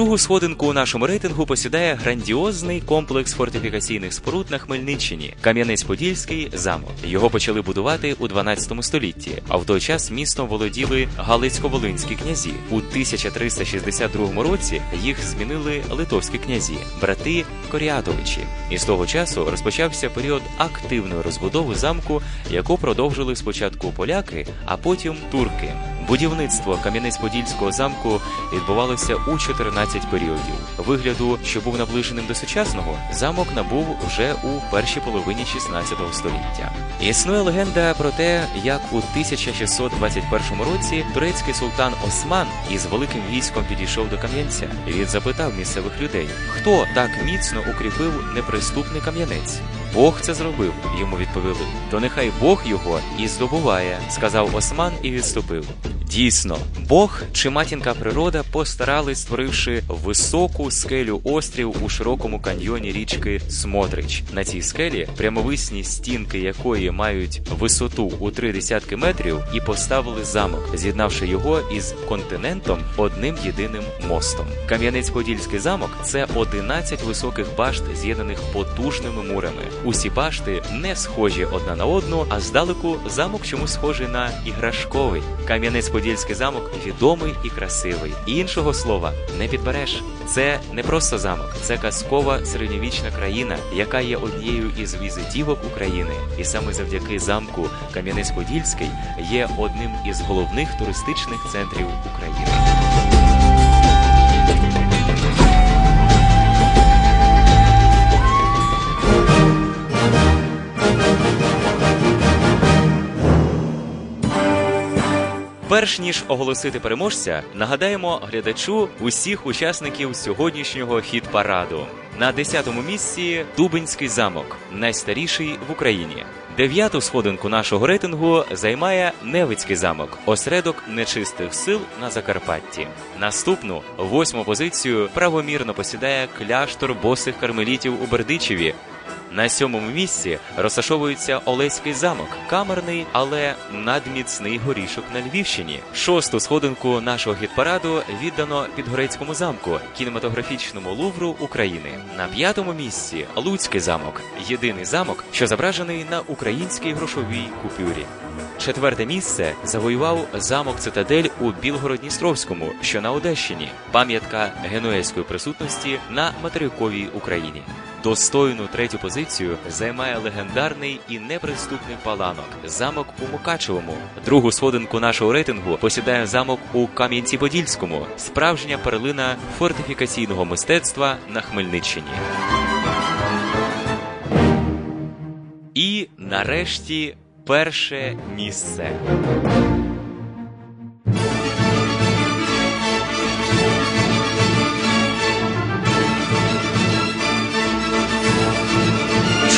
Другу сходинку у нашому рейтингу посідає грандіозний комплекс фортифікаційних споруд на Хмельниччині Кам'янець-Подільський замок. Його почали будувати у 12 столітті, а в той час містом володіли Галицько-Волинські князі. У 1362 році їх змінили литовські князі, брати Коріатовичі. І з того часу розпочався період активної розбудови замку, яку продовжили спочатку поляки, а потім турки. Будівництво Кам'янець-Подільського замку відбувалося у 14 періодів. Вигляду, що був наближеним до сучасного, замок набув вже у першій половині 16 століття. Існує легенда про те, як у 1621 році турецький султан Осман із великим військом підійшов до Кам'янця. Він запитав місцевих людей, хто так міцно укріпив неприступний кам'янець. Бог це зробив, йому відповіли. То нехай Бог його і здобуває, сказав Осман і відступив. Дійсно, Бог чи матінка природа постарались, створивши високу скелю острів у широкому каньйоні річки Смотрич. На цій скелі прямовисні стінки якої мають висоту у три десятки метрів, і поставили замок, з'єднавши його із континентом одним єдиним мостом. Кам'янець-Подільський замок це 11 високих башт, з'єднаних потужними мурами. Усі башти не схожі одна на одну, а здалеку замок чомусь схожий на іграшковий. Кам'янець-Подільський замок відомий і красивий. І Іншого слова не підбереш. Це не просто замок, це казкова середньовічна країна, яка є однією із візитівок України. І саме завдяки замку Кам'янець-Подільський є одним із головних туристичних центрів України. Перш ніж оголосити переможця, нагадаємо глядачу усіх учасників сьогоднішнього хіт-параду. На 10-му місці Дубинський замок, найстаріший в Україні. Дев'яту сходинку нашого рейтингу займає Невицький замок, осередок нечистих сил на Закарпатті. Наступну восьму позицію правомірно посідає кляштор босих кармелітів у Бердичеві. На сьомому місці розташовується Олеський замок, камерний, але надміцний горішок на Львівщині. Шосту сходинку нашого хіт-параду віддано Підгорецькому замку, кінематографічному лувру України. На п'ятому місці Луцький замок, єдиний замок, що зображений на українській грошовій купюрі. Четверте місце завоював замок Цитадель у Білгород-Дністровському, що на Одещині, пам'ятка генуезької присутності на материковій Україні. Достойну третю позицію займає легендарний і неприступний паланок замок у Мукачевому. Другу сходинку нашого рейтингу посідає замок у Кам'янці-Подільському, справжня перлина фортифікаційного мистецтва на Хмельниччині. І нарешті перше місце.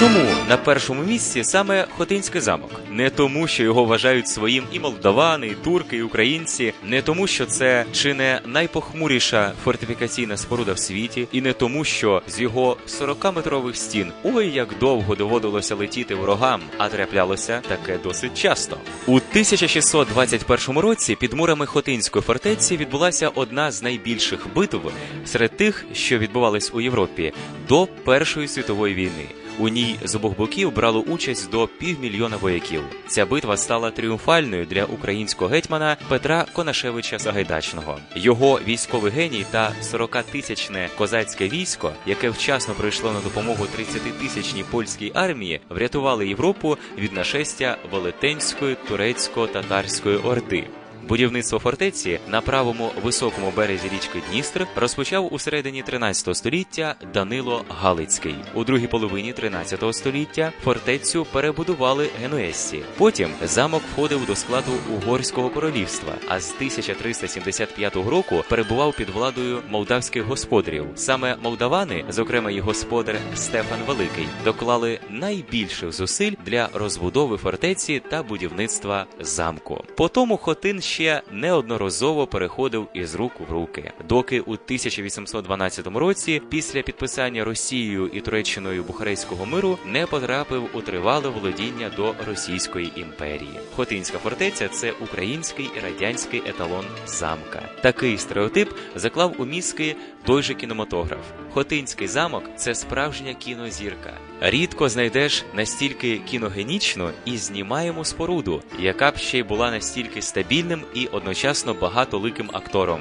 Чому на першому місці саме Хотинський замок? Не тому, що його вважають своїм і молдавани, і турки, і українці, не тому, що це чи не найпохмуріша фортифікаційна споруда в світі, і не тому, що з його 40-метрових стін ой як довго доводилося летіти ворогам, а траплялося таке досить часто. У 1621 році під мурами Хотинської фортеці відбулася одна з найбільших битв серед тих, що відбувались у Європі до Першої світової війни. У ній з обох боків брало участь до півмільйона вояків. Ця битва стала тріумфальною для українського гетьмана Петра Конашевича Сагайдачного. Його військовий геній та 40-тисячне козацьке військо, яке вчасно прийшло на допомогу 30-тисячній польській армії, врятували Європу від нашестя Велетенської турецько-татарської орди. Будівництво фортеці на правому високому березі річки Дністр розпочав у середині 13 століття Данило Галицький. У другій половині 13 століття фортецю перебудували генуезці. Потім замок входив до складу угорського королівства, а з 1375 року перебував під владою молдавських господарів. Саме молдавани, зокрема і господар Стефан Великий, доклали найбільших зусиль для розбудови фортеці та будівництва замку. По тому Хотин Середньовіччя неодноразово переходив із рук в руки, доки у 1812 році, після підписання Росією і Туреччиною Бухарейського миру, не потрапив у тривале володіння до Російської імперії. Хотинська фортеця це український і радянський еталон замка. Такий стереотип заклав у мізки той же кінематограф. Хотинський замок це справжня кінозірка. Рідко знайдеш настільки кіногенічну і знімаємо споруду, яка б ще й була настільки стабільним і одночасно багатоликим актором.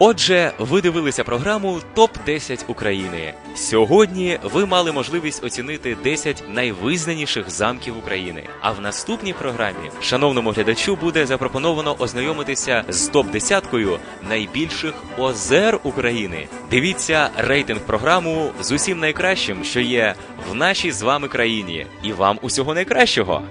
Отже, ви дивилися програму Топ 10 України. Сьогодні ви мали можливість оцінити 10 найвизнаніших замків України. А в наступній програмі шановному глядачу буде запропоновано ознайомитися з топ 10 найбільших озер України. Дивіться рейтинг програму з усім найкращим, що є в нашій з вами країні, і вам усього найкращого.